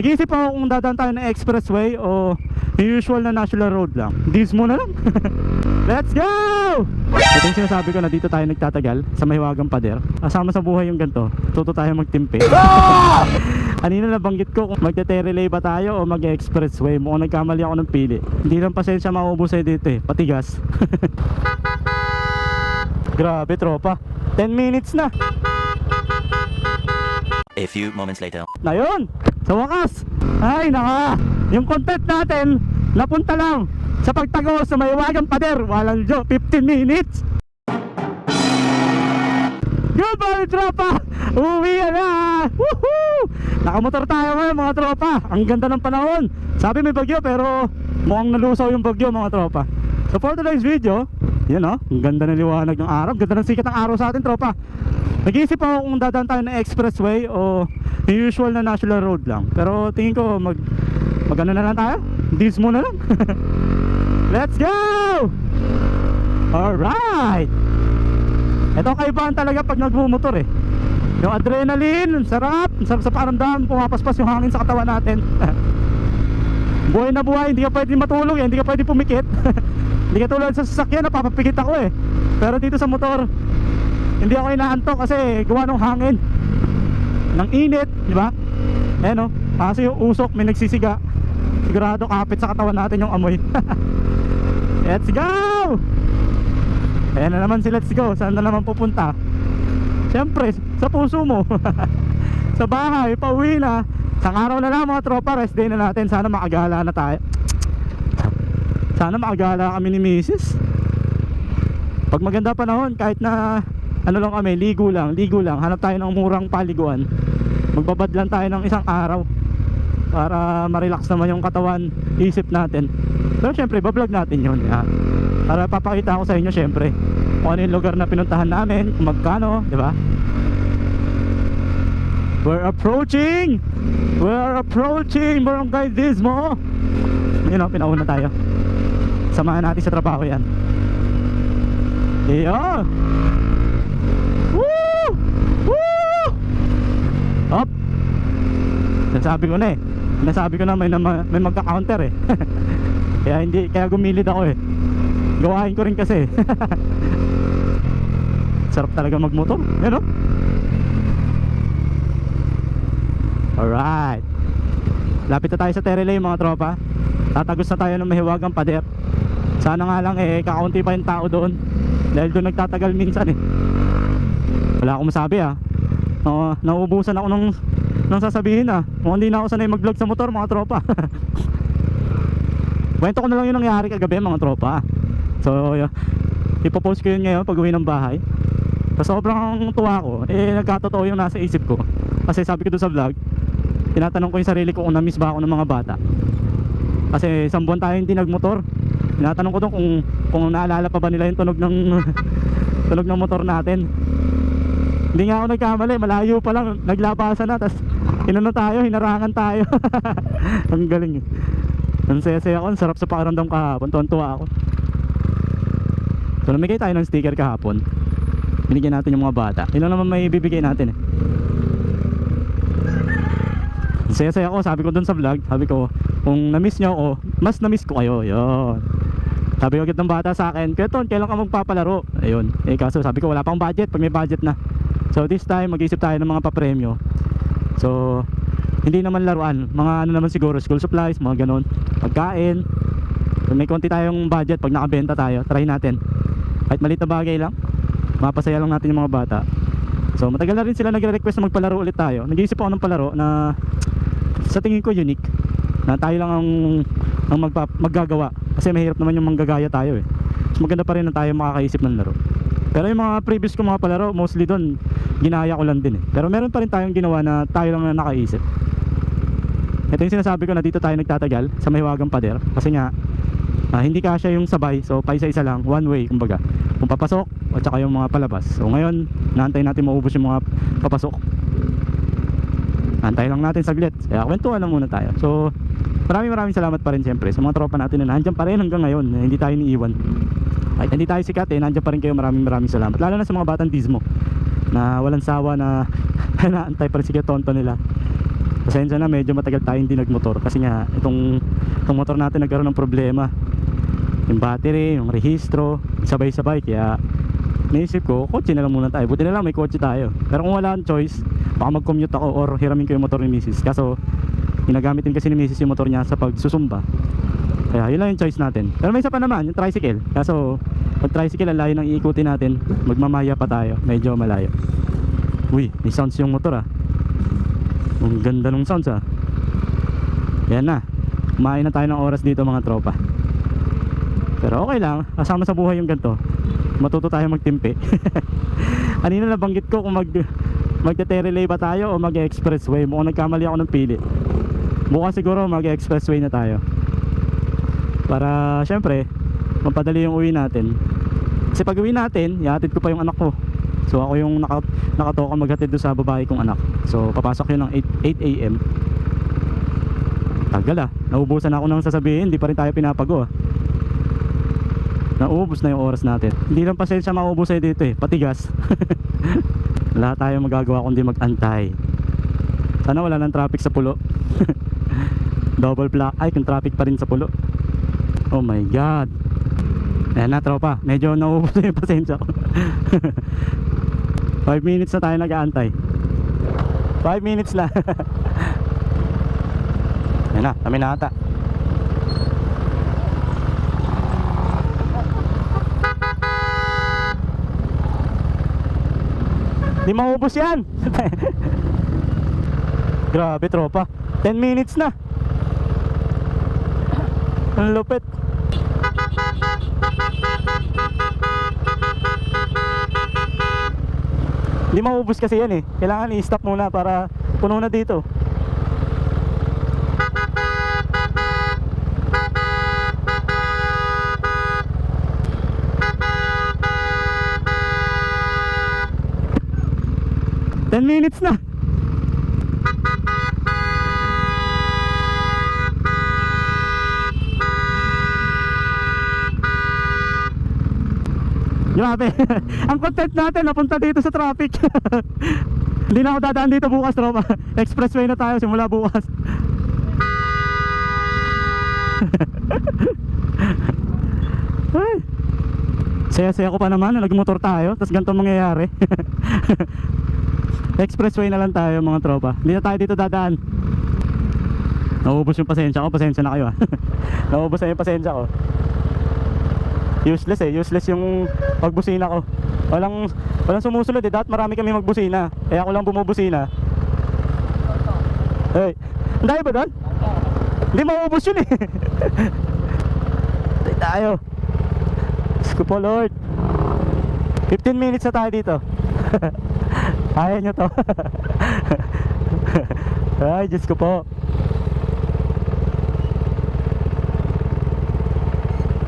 Nag-iisip ako kung dadaan tayo ng expressway o yung usual na national road lang. This muna lang. Let's go! Ito yung sinasabi ko na dito tayo nagtatagal sa Mahiwagang Pader. Kasama sa buhay yung ganito. Tuto tayo magtimpe. Kanina nabanggit ko kung magte-relay ba tayo o mag-expressway. Mukhang nagkamali ako ng pili. Hindi lang pasensya maubos sa'yo dito eh. Patigas. Grabe tropa. 10 minutes na. A few moments later. Na yun! Sa wakas! Ay naka! Yung content natin, napunta lang sa pagtago sa Mahiwagang Pader. Walang jo, 15 minutes! Good morning, tropa! Uwi na! Woohoo! Nakamotor tayo ngayon, mga tropa. Ang ganda ng panahon. Sabi may bagyo, pero mukhang nalusaw yung bagyo, mga tropa. So for today's video, yun oh, ang ganda ng liwanag ng araw. Ganda ng sikat ng araw sa atin, tropa. Nag-iisip ako kung dadaan tayo ng expressway o yung usual na national road lang. Pero tingin ko mag mag ano na lang tayo? Deals muna lang. Let's go! Alright! Ito kaibahan talaga pag nagmumotor eh. Yung adrenaline, sarap, sarap sa paramdam, pumapaspas yung hangin sa katawan natin. buhay na buhay, hindi ka pwede matulog eh, hindi ka pwede pumikit. hindi ka tulad sa sasakyan, napapapikit ako eh. Pero dito sa motor, hindi ako inaantok kasi gawa ng hangin. Ng init, di ba? Eh no, kasi yung usok may nagsisiga. Sigurado kapit sa katawan natin yung amoy. Let's go! Ayan na naman si Let's Go. Saan na naman pupunta? Siyempre, sa puso mo. sa bahay, pauwi na. Sa araw na lang mga tropa, rest day na natin. Sana makagala na tayo. Sana makagala kami ni Mrs. Pag maganda panahon, kahit na ano lang kami, ligo lang, ligo lang. Hanap tayo ng murang paliguan. Magbabad lang tayo ng isang araw para ma-relax naman yung katawan, isip natin. Pero syempre, bablog natin yun. Ya. Para papakita ko sa inyo syempre kung ano yung lugar na pinuntahan namin, kung magkano, di ba? We're approaching! We're approaching Barangay Dismo! Yun o, pinauna tayo. Samahan natin sa trabaho yan. Yeah! Nasabi ko na eh. Nasabi ko na may, may magka-counter eh. kaya hindi, kaya gumilid ako eh. Gawain ko rin kasi. Sarap talaga magmotor. Yan o. Alright. Lapit na tayo sa Terelay mga tropa. Tatagos na tayo ng mahiwagang pader. Sana nga lang eh, kakaunti pa yung tao doon. Dahil doon nagtatagal minsan eh. Wala akong masabi ah. Oo, nauubusan ako ng, ng sasabihin ah. Kung hindi na ako sanay mag-vlog sa motor mga tropa. Kwento ko na lang yung nangyari kagabi mga tropa. So, y- ipopost ko yun ngayon pag uwi ng bahay. So, sobrang tuwa ko. Eh, nagkatotoo yung nasa isip ko. Kasi sabi ko doon sa vlog, tinatanong ko yung sarili ko kung na-miss ba ako ng mga bata. Kasi isang buwan tayo hindi nagmotor. Tinatanong ko doon kung, kung naalala pa ba nila yung tunog ng tunog ng motor natin. Hindi nga ako nagkamali, malayo pa lang, naglabasan na, tapos inano tayo, hinarangan tayo. ang galing eh. Ang saya-saya ako, ang sarap sa pakiramdam kahapon, tuwan-tuwa ako. So namigay tayo ng sticker kahapon. Binigyan natin yung mga bata. Yun naman may bibigay natin eh. Ang saya-saya ako, sabi ko dun sa vlog, sabi ko, kung na-miss nyo ako, mas na-miss ko kayo. Yun. Sabi ko agad ng bata sa akin, Keton, kailan ka magpapalaro? Ayun. Eh kaso sabi ko, wala pang budget pag may budget na. So this time, mag-isip tayo ng mga papremyo. So, hindi naman laruan. Mga ano naman siguro, school supplies, mga ganon. Pagkain. May konti tayong budget, pag nakabenta tayo, try natin. Kahit maliit na bagay lang, mapasaya lang natin yung mga bata. So, matagal na rin sila nagre-request na magpalaro ulit tayo. Nag-iisip ako ng palaro na sa tingin ko unique. Na tayo lang ang, ang magpa, maggagawa. Kasi mahirap naman yung manggagaya tayo eh. Mas maganda pa rin na tayo makakaisip ng laro. Pero yung mga previous ko mga palaro, mostly doon, ginaya ko lang din eh. Pero meron pa rin tayong ginawa na tayo lang na nakaisip. Ito yung sinasabi ko na dito tayo nagtatagal sa Mahiwagang Pader. Kasi nga, ah, hindi kasya yung sabay. So, paisa-isa lang, one way, kumbaga. Kung papasok, at saka yung mga palabas. So, ngayon, naantay natin maubos yung mga papasok. Antay lang natin saglit. Kaya kwentuhan lang muna tayo. So, maraming maraming salamat pa rin siyempre sa mga tropa natin na nandiyan pa rin hanggang ngayon. Hindi tayo niiwan. Kahit hindi tayo sikat eh, nandiyan pa rin kayo. Maraming maraming salamat. Lalo na sa mga batang dismo na walang sawa na naantay pa rin si Tonto nila. Pasensya na medyo matagal tayo hindi nagmotor kasi nga itong, itong motor natin nagkaroon ng problema. Yung battery, yung rehistro, sabay-sabay kaya naisip ko, kotse na lang muna tayo. Buti na lang may kotse tayo. Pero kung wala akong choice, baka mag-commute ako or hiramin ko yung motor ni Mrs. Kaso, ginagamit din kasi ni Mrs. yung motor niya sa pagsusumba. Kaya yun lang yung choice natin. Pero may isa pa naman, yung tricycle. Kaso, pag tricycle, ang layo ng iikutin natin. Magmamaya pa tayo. Medyo malayo. Uy, may sounds yung motor ah. Ang ganda ng sounds ah. Yan na. Kumain na tayo ng oras dito mga tropa. Pero okay lang, kasama sa buhay yung ganito. Matuto tayo magtimpi. Kanina nabanggit ko kung mag magte-relay ba tayo o mag-expressway. Mukhang nagkamali ako ng pili. Bukas siguro mag-expressway na tayo. Para syempre, mapadali yung uwi natin. Kasi pag uwi natin, ihatid ko pa yung anak ko. So ako yung naka, nakatoka maghatid doon sa babae kong anak. So papasok yun ng 8, 8 a.m. Tagal ah. Naubusan ako ng sasabihin, hindi pa rin tayo pinapago ah. Nauubos na yung oras natin. Hindi lang pasensya maubos sa'yo dito eh, pati gas. wala tayong magagawa kundi mag-antay. Sana wala nang traffic sa pulo. Double black. Ay, kung traffic pa rin sa pulo. Oh my god. Ayan na tropa, medyo nauubos na yung pasensya ko. 5 minutes na tayo nag-aantay. 5 minutes na. Ayan na, kami na ata. Di maubos yan. Grabe tropa. 10 minutes na. Ang lupit. Hindi maubos kasi yan eh. Kailangan i-stop muna para puno na dito. Ten minutes na. Grabe. Ang content natin napunta dito sa traffic. Hindi na ako dadaan dito bukas, Roma. Expressway na tayo simula bukas. Ay. Saya-saya ko pa naman na nagmotor tayo, tapos ganito ang mangyayari. Expressway na lang tayo mga tropa. Hindi na tayo dito dadaan. Nauubos yung pasensya ko, pasensya na kayo ah. Nauubos na yung pasensya ko useless eh useless yung pagbusina ko. Walang walang sumusunod eh dapat marami kami magbusina. Kaya ako lang bumubusina. Hey ang dami ba doon? hindi mauubos yun eh. Tayo. Tayo ko po Lord. 15 minutes na tayo dito. Kaya nyo to. Ay Diyos ko po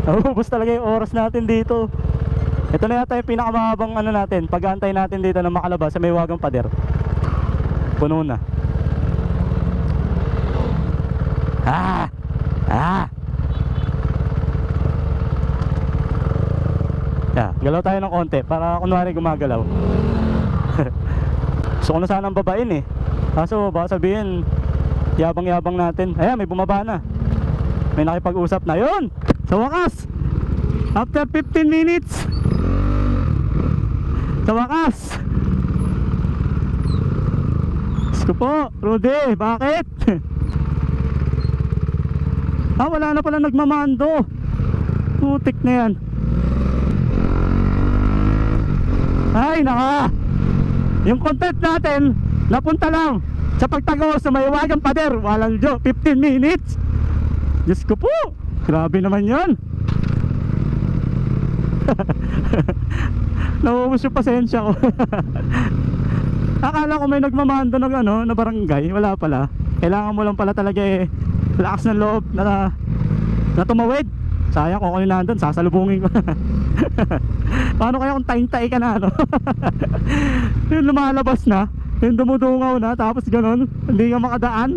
Naubos talaga yung oras natin dito. Ito na yata yung pinakamahabang ano natin, pag-aantay natin dito na makalabas sa may wagang pader. Puno na. Ah! Ah! Yeah, galaw tayo ng konti para kunwari gumagalaw. Gusto ko na sanang babain eh. Kaso baka sabihin, yabang-yabang natin. Ayan, may bumaba na. May nakipag-usap na. Yun! Sa wakas! After 15 minutes! Sa wakas! Ko po, Rudy, bakit? ah, wala na pala nagmamando. Putik na yan. Ay, naka! Yung content natin, napunta lang sa pagtago sa may wagang pader. Walang jo, 15 minutes. Diyos ko po, grabe naman yan. Nauubos yung pasensya ko. Akala ko may nagmamando ng ano, na barangay. Wala pala. Kailangan mo lang pala talaga eh, lakas ng loob na, na tumawid. Sayang kung ano nandun, sasalubungin ko Paano kaya kung taing-tay ka na ano? yung lumalabas na, yung dumudungaw na, tapos ganun, hindi ka makadaan.